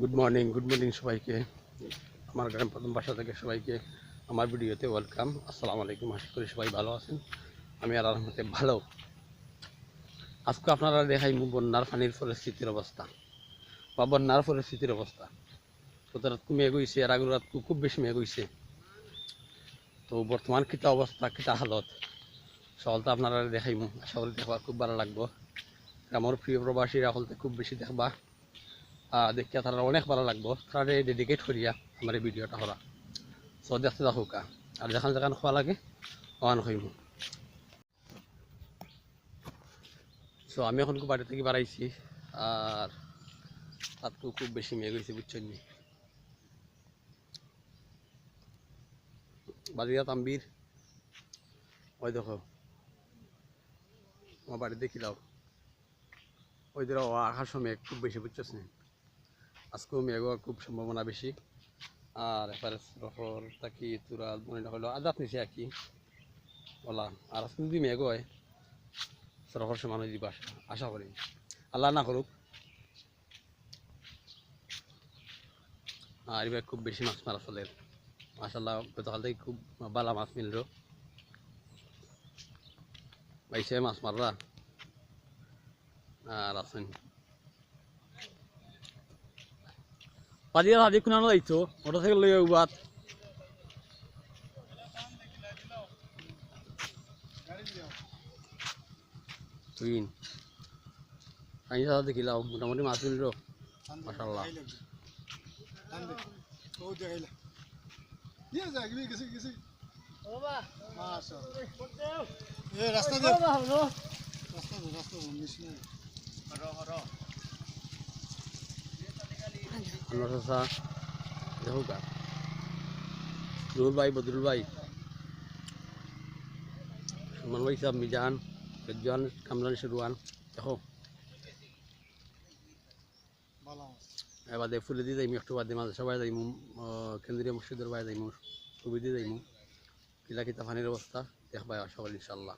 Good morning good morning সবাইকে। আমার গ্রাম প্রথম বাসা থেকে সবাইকে আমার ভিডিওতে ওয়েলকাম আসসালামু আলাইকুম, আশা করি সবাই ভালো আছেন। আমি আর রহমতে ভালো। আজকে আপনারা দেখাই বন্যার পানির পরিস্থিতির অবস্থা। বা বন্যার পরিস্থিতির অবস্থা। গত রাত মেঘ হয়েছে আর আগের রাত খুব বেশি মেঘ হয়েছে তো বর্তমান কিতা অবস্থা, কিতা হালত সকালটা আপনারা দেখাইমু আশা করি দেখবার খুব ভালো লাগবো। আমার প্রিয় প্রবাসীরা হলতে খুব বেশি দেখবা। দেখিয়া তারা অনেক ভালো লাগবো। তারা ডেডিকেট করিয়া আমার এই ভিডিওটা করা। সো দেখতে থাকুকা আর যেখান যেখান খোয়া লাগে, ওখান হইমু। সো আমি এখন বাড়ি থেকে বাড়াইছি আর তাতকেও খুব বেশি মেঘ হয়েছে বুঝছেন নি? বাদিয়া তাম্বির ওই দেখো। আমার বাড়ি দেখিলাও ওই ধরো আকাশ মেঘ খুব বেশি বুঝছিস না? আজকেও মেঘ খুব সম্ভাবনা বেশি। আর এবারে রহর তাকি তুরা মনে হলো আজাত নিছে আর কি। বলা, আর আজকে যদি মেঘ হয় রহর সমান দিবা আশা আশা করি। আল্লাহ না করুক। আর এবার খুব বেশি মাছ মারা ফলের মাসাল্লাহ গতকাল থেকে খুব বালা মাছ মিলল। বাইশে মাছ মাররা আর আছেন পাদিয়া হাদি কুনানো যাইতো? মোটর সাইকেল লইয়া উবাত তুইন আইন সাথে দেখিলাও মোটামুটি মাছ মিলল মাসাল্লাহ রাস্তা রাস্তা রাস্তা আনোয়ার ভাই বদরুল ভাই সুমন ভাই সাহেব মিজান রেজান কামরান, শেরওয়ান। দেখো। এবার ফুলে দিয়ে যাইমু, একটু বাদে মাঝে সবাই যাইমু কেন্দ্রীয় মসজিদের বাইরে যাইমু, ছবি দিয়ে যাইমু। কিলা কিতা পানির অবস্থা দেখবাই সবাই ইনশাল্লাহ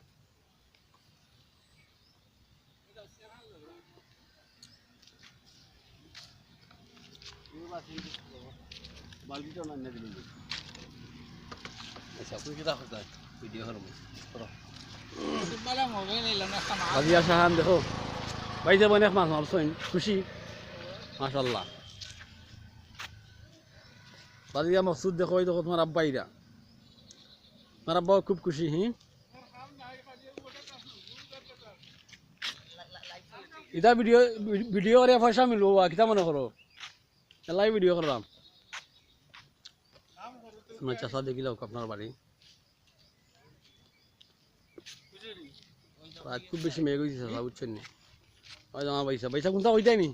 দেখো মাছ খুশি দেখো ওই দেখো তোমার আব্বাইরা তোমার আব্বাও খুব খুশি হি ইটা ভিডিও ভিডিও পয়সা মিলবো কিতা মনে করো এলাই ভিডিও করলাম। আমার চাষা দেখিলাম আপনার বাড়ি। আজ খুব বেশি মেঘ হয়েছে চাষা বুঝছেন নি? ওই জামা পয়সা পয়সা কোনটা ওইটাই নি?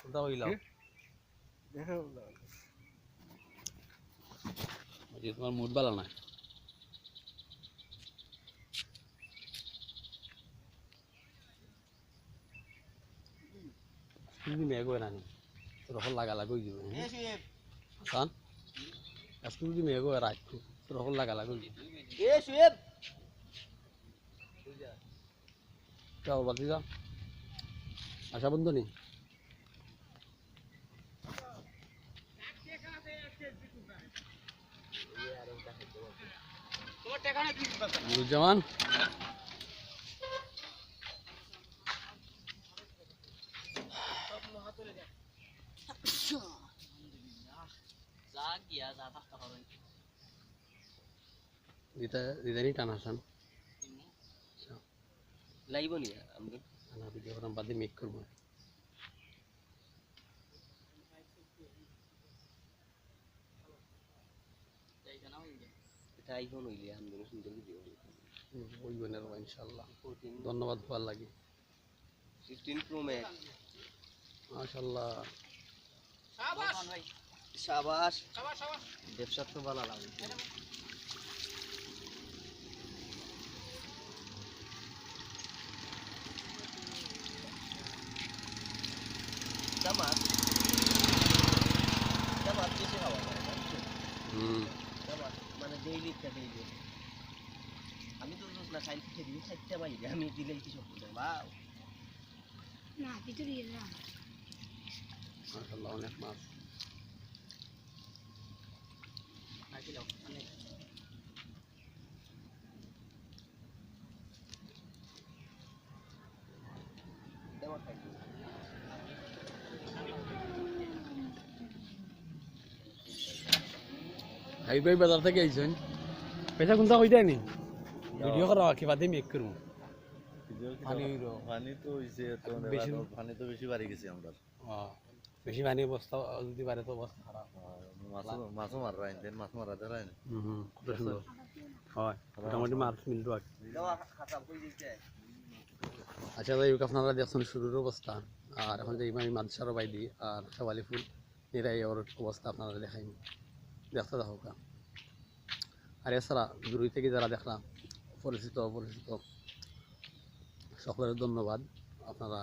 কোনটা হইলাম? তোমার মুড ভালো না কিন্তু মেঘ হয় না রকম লাগা লাগা হয়ে যাবে হাসান আজকে যদি মেঘ হয় রাত রকম লাগা লাগা হয়ে যাবে। চল বাতি যা আশা বন্ধু নি। নুরুজ্জামান? দিতা দিদানি টান হাসান। লাইব নি আমরা? টানা ভিডিও করাম বাদে মেক করব। এটা আইফোন হইলে আমরা সুন্দর ভিডিও ওই বোনের ইনশাল্লাহ। ধন্যবাদ ভালো লাগে। Pro max. সাবাস। ব্যবসা তো ভালো লাগে। জামাত। জামাত বেশি খাওয়া যায় জামাত মানে ডেইলি ডেইলি আমি তো রোজ না খাই খেয়ে দিই খাইতে পারি আমি দিলেই কি সব না ভিতরে না। অনেক মাছ আসিল অনেক দেওয়া থাকবে হাই ভাই বাজার থেকে আইছেন? পয়সা কোনটা কই দেয়নি ভিডিও করা কিবা দিয়ে মেক করব পানি। পানি তো হইছে তো পানি তো বেশি বাড়ি গেছে আমরা বেশি পানি অবস্থা যদি পারে তো অবস্থা মাছও মাছও মারা দেন মাছ মারা দেয় না হুম হুম খুব সুন্দর। হয় মোটামুটি মাছ মিলতো আর আচ্ছা হোক আপনারা দেখছেন শুরুর অবস্থা আর এখন যে আমি মাদ্রাসার বাই দিই আর শেওয়ালি ফুল এরাই ওর অবস্থা আপনারা দেখাই দেখতে দেখো আর এছাড়া দূরই থেকে যারা দেখলাম পরিচিত অপরিচিত সকলের ধন্যবাদ। আপনারা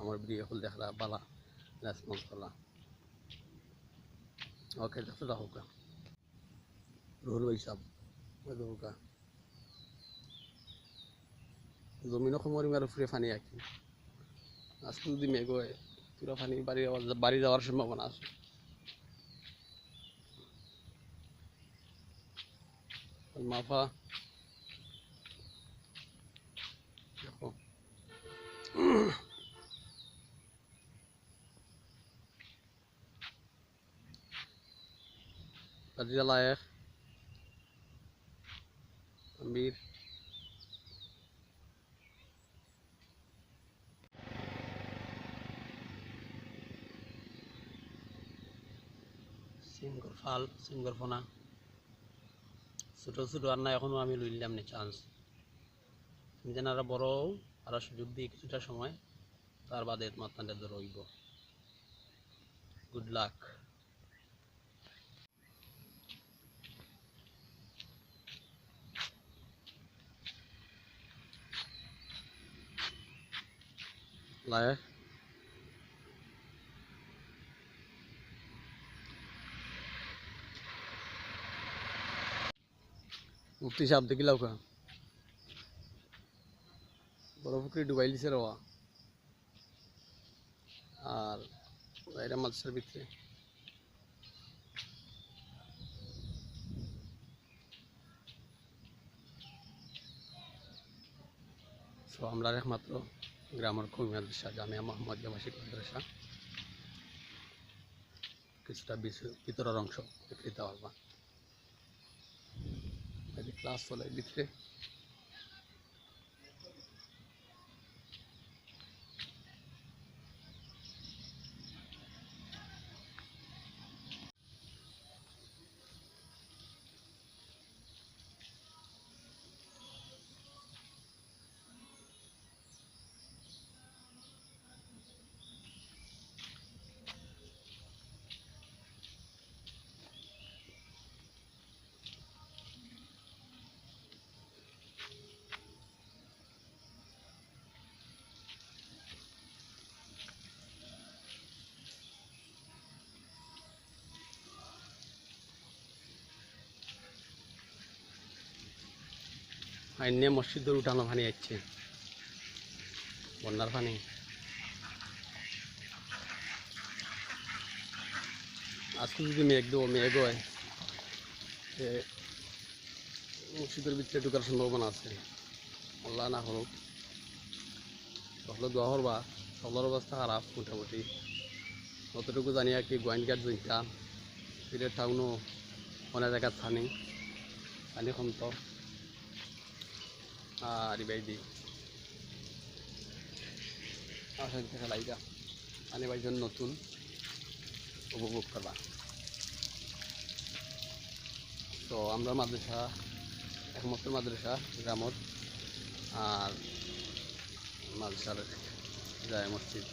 আমার ভিডিও ফুল দেখলা বালা রেসপন্স করলা। ওকে দেখতে দেখো কা। রুহুল ভাই সাহেব ওই দেখো কা। জমিনও সময় আর ফুরে ফানি আঁকি আজকে যদি মেঘ হয় পুরো ফানি বাড়ি যাওয়ার- বাড়ি যাওয়ার সম্ভাবনা আছে আর মাফা দেখো Fadila Layak Amir. সিঙ্গর ফাল সিঙ্গর ফোনা ছোটো ছোটো আর না এখনও আমি লইলাম নি চান্স যেন আরও বড় আরও সুযোগ দিই কিছুটা সময়, তার বাদে মাত্রাটা রইব। গুড লাক লায় মুক্তি সাপ দেখিলাও কা বড় পুকুরি ডুবাই দিছে রওয়া আর বাইরে মাছের ভিতরে সো আমরা একমাত্র গ্রামের খুবই মাদ্রাসা, জামিয়া মোহাম্মদ বাসিক মাদ্রাসা। কিছুটা ভিতরের অংশ দেখতে পারবা এই যে ক্লাস চলে ভিতরে আইনে মসজিদের উঠানো পানি আসছে বন্যার পানি আজকে যদি মেঘ দেবো মেঘ হয় মসজিদের ভিতরে ঢুকার সম্ভাবনা আছে। আল্লাহ না হোক সকলে দোয়া করবা। সকলের অবস্থা খারাপ মোটামুটি। অতটুকু জানি আর কি গোয়াইনঘাট জইতা সিলেট টাউনও অনেক জায়গার থানি। পানি কমত আর বাইদি আসেন থেকে লাইগা পানি বাইজন নতুন উপভোগ করবা তো আমরা মাদ্রাসা একমাত্র মাদ্রাসা গ্রামত আর মাদ্রাসার যায় মসজিদ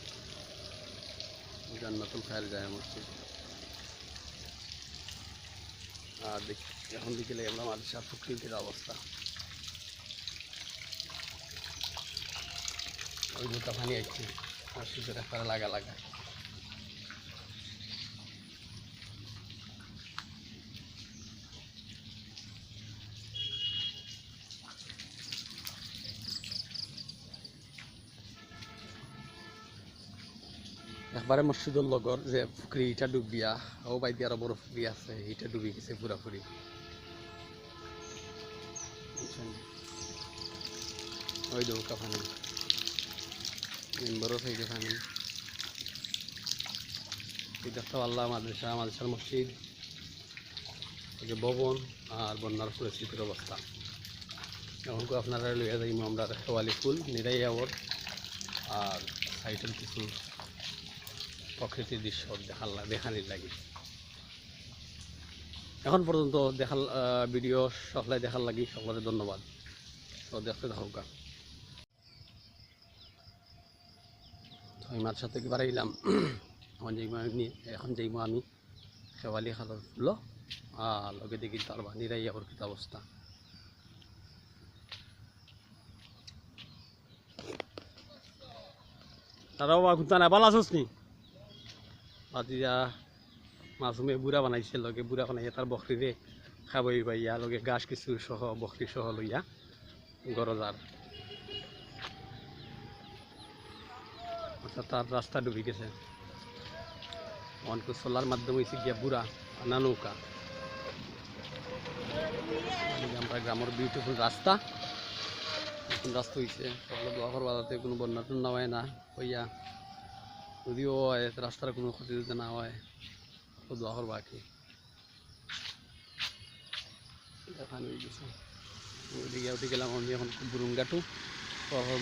জান্নাতুল খায়ের যায় মসজিদ আর দেখ এখন বিকেলে আমরা মাদ্রাসা প্রকৃতির অবস্থা ওই পানি আছে মসজিদের একটা লাগা লাগা। একবারে মসজিদুর লগর যে পুখরি ইটা ডুবিয়া ও বাইদি আরও বড় পুখরি আছে এটা ডুবি গেছে পুরাপুরি? ওই দৌকা পানি মেম্বারও সাইডে পানি এটা তো আল্লাহ মাদ্রাসা, মাদ্রাসার মসজিদ ভবন আর বন্যার পরিস্থিতির অবস্থা। এখন আপনারা লইয়া যাই আমরা খেওয়ালি ফুল, নিরাই আবর আর সাইটের কিছু প্রকৃতির দৃশ্য দেখাল দেখানির লাগে। এখন পর্যন্ত দেখাল ভিডিও সকলে দেখার লাগি। সকলে ধন্যবাদ। তো দেখতে থাকুকা। আমি সাথে এবার আইলাম এখন যাইমো আমি এখন যাইমো আমি, শেওয়ালি খালর ফুল আর লগে দেখি তার বা নিরাই আবার কিতা অবস্থা তারাও ঘুরতা না ভালো আছোস নি? মাসুমে বুড়া বানাইছে, লগে বুড়া বানাইয়া তার বকরিরে খাবই পাইয়া, লগে গাছ কিছু সহ বকরি সহ লইয়া গরজার আচ্ছা তার রাস্তা ডুবি গেছে। অনকু সোলার মাধ্যমে হয়েছে গিয়া বুড়া না নৌকা। আমরা গ্রামের বিউটিফুল রাস্তা। নতুন রাস্তা হয়েছে সকলে দোয়া করবা যাতে কোনো বন্যা টন্যা হয় না। হইয়া যদিও হয়, রাস্তার কোনো ক্ষতি যদি না হয়, তো দোয়া করবা আর কি। দেখানো গেছে। গেলাম আমি এখন বুরুঙ্গাটু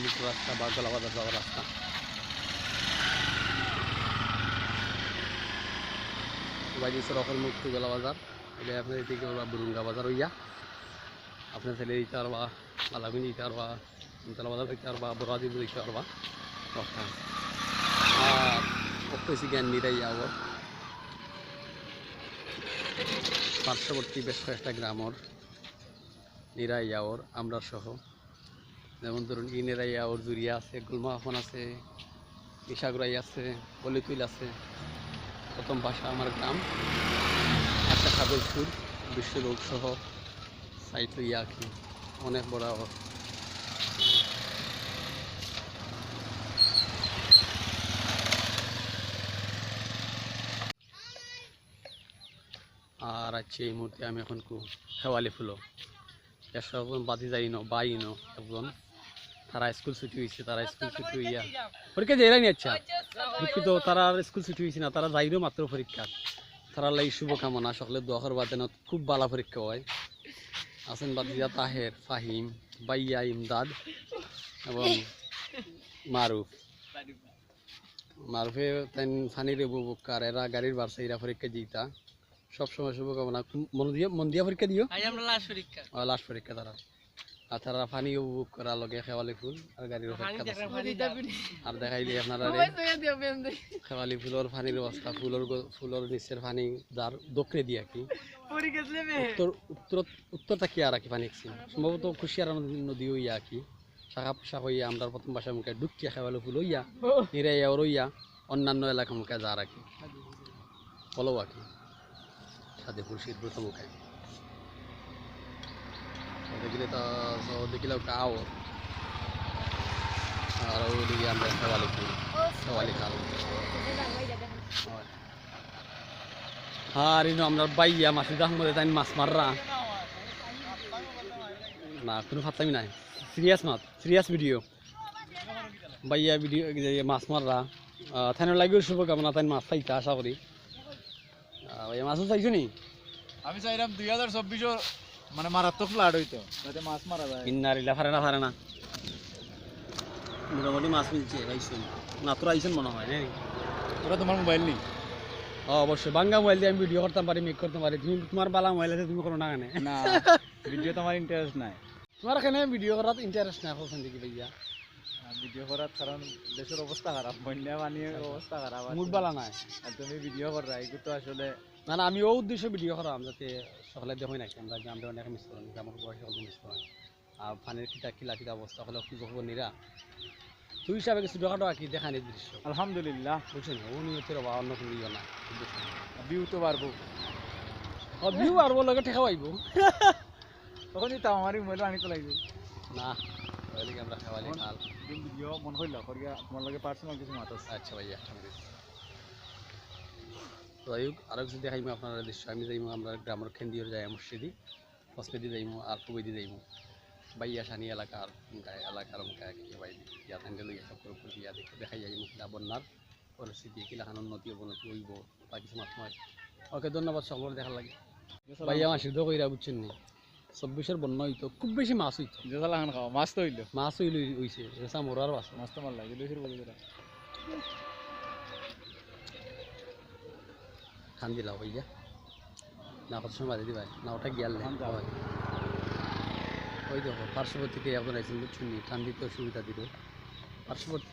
মুখ রাস্তা বা গলাবাজার যাওয়ার রাস্তা। বাইরে সরকার মুখ টু গলাবাজার এলে আপনার এদিকে ওরা বুরুঙ্গা বাজার হইয়া, আপনার ছেলে দিতে পারবা আলামিন দিতে পারবা ইমতলা বাজার দিতে পারবা, বরাদি দিতে পারবা। আর অপেসি জ্ঞান নিরাই যাব। পার্শ্ববর্তী বেশ কয়েকটা গ্রামর নিরাই নিরাইয়াওর আমরা সহ। যেমন ধরুন, ই নিরাইয়াওর জুরিয়া আছে গুলমাখন আছে ইশাগুরাই আছে, বলিতুইল আছে। প্রথম বাসা আমার গ্রাম। আশা খাগলপুর বিশ্বলোক সহ সাইট লইয়া আঁকি অনেক বড় আর আছে এই মুহূর্তে আমি এখন কু খেওয়ালি ফুলো। এসব বাদি যাই ন বাই একজন তারা স্কুল ছুটি হয়েছে তারা স্কুল ছুটি হইয়া পরীক্ষা দিয়ে নি আচ্ছা দুঃখিত তারা আর স্কুল ছুটি হয়েছে না তারা যাইরও মাত্র পরীক্ষা। তারা লাই শুভকামনা সকলে দোয়া করবা যেন খুব ভালো পরীক্ষা হয়। আছেন বাদিয়া তাহের ফাহিম বাইয়া ইমদাদ এবং মারুফ। মারুফে তেন ফানির বুকার এরা গাড়ির বারসা এরা পরীক্ষা দিতা। সবসময় শুভকামনা। মন দিয়ে মন দিয়া পরীক্ষা দিও। পরীক্ষা। লাস্ট পরীক্ষা তারা। আর পানি উপভোগ করা লগে খেওয়ালি ফুল আর গাড়ির। আর দেখাইলি আপনারা খেওয়ালি ফুলর পানির অবস্থা ফুলর ফুলর নিচের পানি যার দক্ষিণে দিয়া কি। উত্তর উত্তর উত্তর তাকিয়ে আর কি পানি সম্ভবত খুশিয়ার নদী হইয়া কি। শাখা পোশাক হইয়া আমরা প্রথম বাসার মুখে ডুকিয়া খেওয়ালি ফুল হইয়া নিরাইয়া রইয়া অন্যান্য এলাকা মুখে যা রাখি বলো আর কি সাদে ফুল শীত ব্রত মুখে so দেখিলে কাও আর ওইদিকে আমরা খেওয়ালি ফুল খেওয়ালি খাল আর ইনো আমরা বাইয়া মাসুদ আহমদে তাই মাছ মাররা না কোনো ফাত্তামি নাই সিরিয়াস মাছ সিরিয়াস ভিডিও বাইয়া ভিডিও মাছ মাররা থানে লাগিও শুভকামনা তাই মাছ চাইতে আশা করি মাছও চাইছো নি আমি চাইলাম দুই হাজার চব্বিশর মানে মারাত্মক ফ্লাড হইতো যাতে মাছ মারা যায়। কিন্নারিলা ফারে না ফারে না। মোটামুটি মাছ মিলছে আইসুন না তোরা আইসুন মনে হয় ওরা তোমার মোবাইল নেই? অবশ্যই। বাঙ্গা মোবাইল দিয়ে আমি ভিডিও করতে পারি মেক করতে পারি। তুমি তোমার বালা মোবাইল আছে তুমি করো না কেন? না ভিডিও তোমার ইন্টারেস্ট নাই। তোমার এখানে ভিডিও করার ইন্টারেস্ট নাই হোসেন দেখি ভাইয়া? ভিডিও করার কারণ দেশের অবস্থা খারাপ বন্যা পানির অবস্থা খারাপ। মুড বালা নাই। আর তুমি ভিডিও কর এগুলো তো আসলে না না আমি ও উদ্দেশ্য ভিডিও করাম যাতে সকালে দেখই নাকি আমরা গ্রামে অনেক মিস করেন গ্রামের বয়সে সকলে মিস করেন আর ফানের কিতা কিলা কিতা অবস্থা হলে কি হব নিরা। তুই হিসাবে কিছু ঢোকা ঢোকা কি দেখা নেই দৃশ্য? আলহামদুলিল্লাহ। বুঝছেন ও নিয়তের বা অন্য কোনো ইয়ে না। ভিউ তো পারব ও ভিউ আর ওর লগে ঠেকা পাইব। তখনই তো আমারই মোবাইল আনি তো লাগবে। না আমরা খাওয়ালি খাল ভিডিও মন হইল করিয়া তোমার লগে পার্সোনাল কিছু মাত আছে। আচ্ছা ভাইয়া আছে যাই হোক আরও কিছু দেখাইমো আপনারা দৃশ্য আমি যাইমো আমরা গ্রামের কেন্দ্রীয় যাই মসজিদি হসপিটাল যাইমো আর ফুবাইদি যাইমো বাইয়া সানি এলাকার গায়ে এলাকার গায়ে কি বাই ইয়া থাকলে লইয়া সব করে ইয়া দেখাই যাইমো কিলা বন্যার পরিস্থিতি কিলাখান উন্নতি অবনতি হইব বা কিছু মাত্র ওকে ধন্যবাদ সকল দেখার লাগে। ভাইয়া আমার সিদ্ধ কইরা বুঝছেন নি চব্বিশের বন্যা হইতো খুব বেশি মাছ হইতো। জেসালা খান খাওয়া মাছ তো হইল। মাছ হইল হইছে রেসা মরার মাছ। মাছ তো মার লাগে দুইশোর বলে দিলাম খান দিলা ভাইয়া না কত সময় বাদে দিবাই না ওটা গিয়ালে খান। হয়। ওই দেখো পার্শ্ববর্তীকে আপনার আইসেন বুঝছেন নি? ঠান দিতে সুবিধা দিল পার্শ্ববর্তী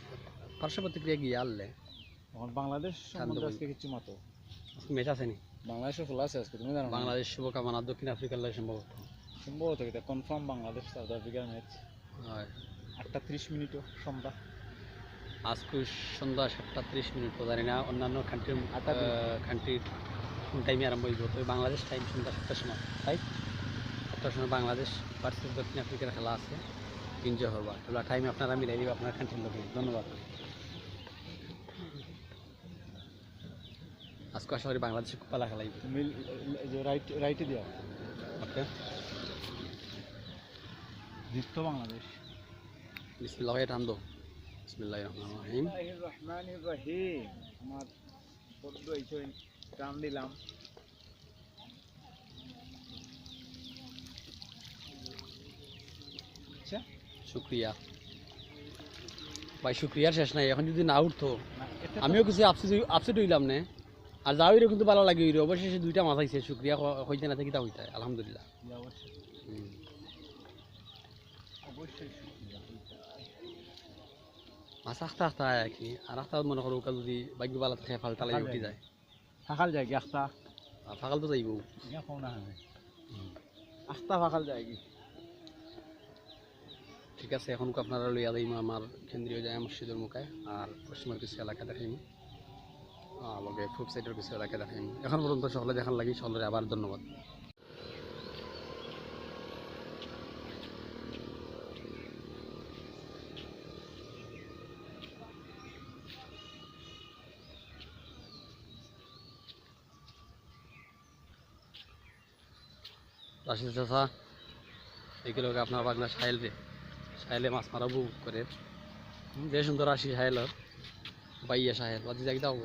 পার্শ্ববর্তীক্রিয়া গিয়ে আনলে বাংলাদেশ কিছু মাতো? ম্যাচ আছে নি? বাংলাদেশে খোলা আছে আজকে তুমি জানো বাংলাদেশ শুভকামনা দক্ষিণ আফ্রিকার লাগে সম্ভবত। সম্ভবত কনফার্ম বাংলাদেশ সাউথ আফ্রিকার ম্যাচ হয়। আটটা ত্রিশ মিনিটও সন্ধ্যা আজকে সন্ধ্যা সাতটা ত্রিশ মিনিট জানি না অন্যান্য কান্ট্রির। কান্ট্রির কোন টাইমে আরম্ভ হইব। তবে বাংলাদেশ টাইম সন্ধ্যা সাতটার সময় তাই? সাতটার সময় বাংলাদেশ ভার্সেস দক্ষিণ আফ্রিকার খেলা আছে এনজয় করবা এগুলো টাইম আপনারা মিলাই দিবে আপনার কান্ট্রির লোকে। ধন্যবাদ। আজকে আশা করি বাংলাদেশে খুব পালা খেলাই তুমি রাইট রাইটে দিও ওকে। জিততো বাংলাদেশ। বিসমিল্লাহ টান বিসমিল্লাহ রহমান রহিম রহমান রহিম আমার বড্ড এইসব টান দিলাম। আচ্ছা। শুক্রিয়া। ভাই শুক্রিয়ার শেষ নাই। এখন যদি না উঠতো তো- আমিও কিছু আপসেট আপসেট হইলাম না। আর যাওয়ারও কিন্তু ভালো লাগে হইল অবশেষে দুইটা মাছ আইছে শুক্রিয়া। হইতে না কিতা হইতে আলহামদুলিল্লাহ। অবশ্যই। অবশ্যই মাছ আস্তে আস্তে আয় আর কি? আর আস্তে মনে করো ওকে যদি ভাগ্য ভালো থাকে ফালটা লাগে উঠি যায়। ফাঁকাল যায় কি আখতা? ফাঁকাল তো যাইব। আখতা ফাঁকাল যায় কি? ঠিক আছে এখন আপনারা লইয়া যাইম আমার কেন্দ্রীয় যায় মসজিদের মুখায় আর পশ্চিমের কিছু এলাকা দেখাইম। লগে ফুড সাইডের কিছু এলাকা দেখাইম। এখন পর্যন্ত সকলে দেখার লাগি সকলের আবার ধন্যবাদ। রাশিদ চাষা এগুলো আপনার বাংলা রে। সাইলে মাছ মারা বুক করে। যে সুন্দর আসি সাইলর বাইয়া সাহেল যাই দাও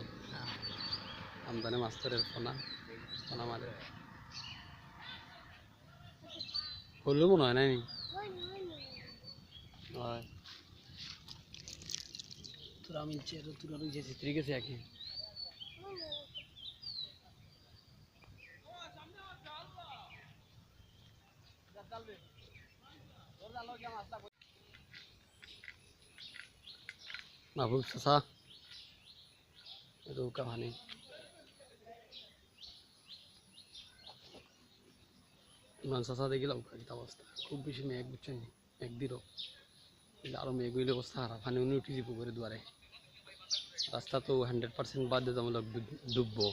আমদানি মাস্টারের ফোনা। ফোনা মারে। হলো মনে হয় নাই হয়। তোরা মিলছে, তোরা গেছে একই মাহবুব চাচা এইটো ভানি ইমান চাচা দেখিলা উপায়িত অবস্থা। খুব বেছি মেঘ বুঝছেন মেঘ দিল। আরও মেঘ হইলে অবস্থা হারা ফানি উনি উঠি যাব করে দুয়ারে। রাস্তা তো হান্ড্রেড পার্সেন্ট দিয়ে ডুববো।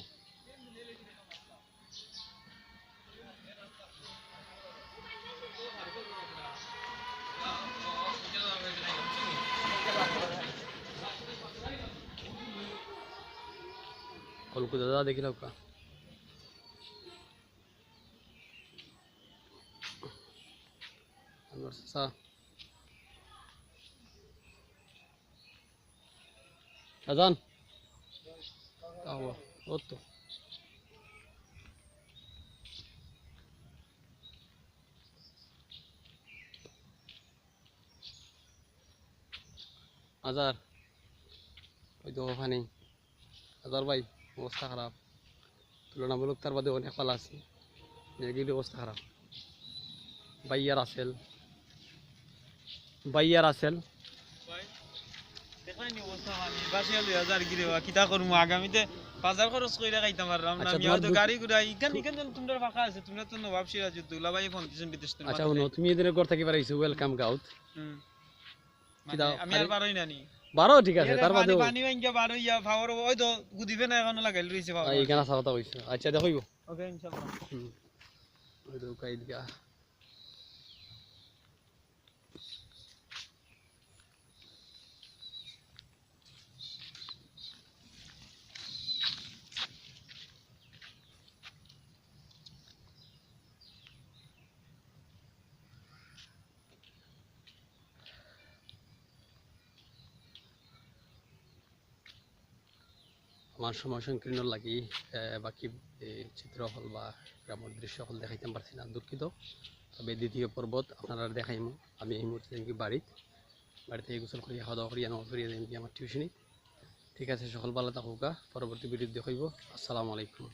কলকাতা দাদা দেখিলাম কা আনোয়ার চাচা আজান আহো ও তো আজার ওই তো ওখানে আজার ভাই অবস্থা খারাপ। তুলনামূলক তার বাদে অনেক পালা আছে। মেয়েগুলি অবস্থা খারাপ। বাইয়ার আসেল। বাইয়ার আসেল। আগামীতে বাজার খরচ কইরা খাইতাম আর আচ্ছা, আমি হয়তো গাড়ি ঘুরা ইখান ইখান তোমরা ফাঁকা আছে তোমরা তো নবাব সিরাজ দুলাভাই ফোন দিছেন বিদেশ আচ্ছা তুমি এদিনের ঘর থেকে পারাইছো ওয়েলকাম গাউত আমি আর বারোই নানি বারো ঠিক আছে তার বাদেও। পানি ভাঙ্গিয়া বারো ইয়া ফাওয়ার ওই তো গুদিবে না এখন লাগাইল রইছে ফাওয়ার এইখানে কথা কইছো আচ্ছা দেখো ওকে ইনশাআল্লাহ হুম ওই তো কাইদ গা আমার সময় সংকীর্ণ লাগি বাকি চিত্র হল বা গ্রামের দৃশ্য হল দেখাইতে পারছি না, দুঃখিত। তবে দ্বিতীয় পর্বত আপনারা দেখাইমু। আমি এই মুহূর্তে যাই বাড়িত। বাড়িতে গোসল করিয়া খাওয়া দাওয়া করিয়া, নামাজ করিয়া যাই আমার টিউশনি ঠিক আছে, সকল ভালো থাকুকা, পরবর্তী ভিডিও দেখাইব। আসসালামু আলাইকুম।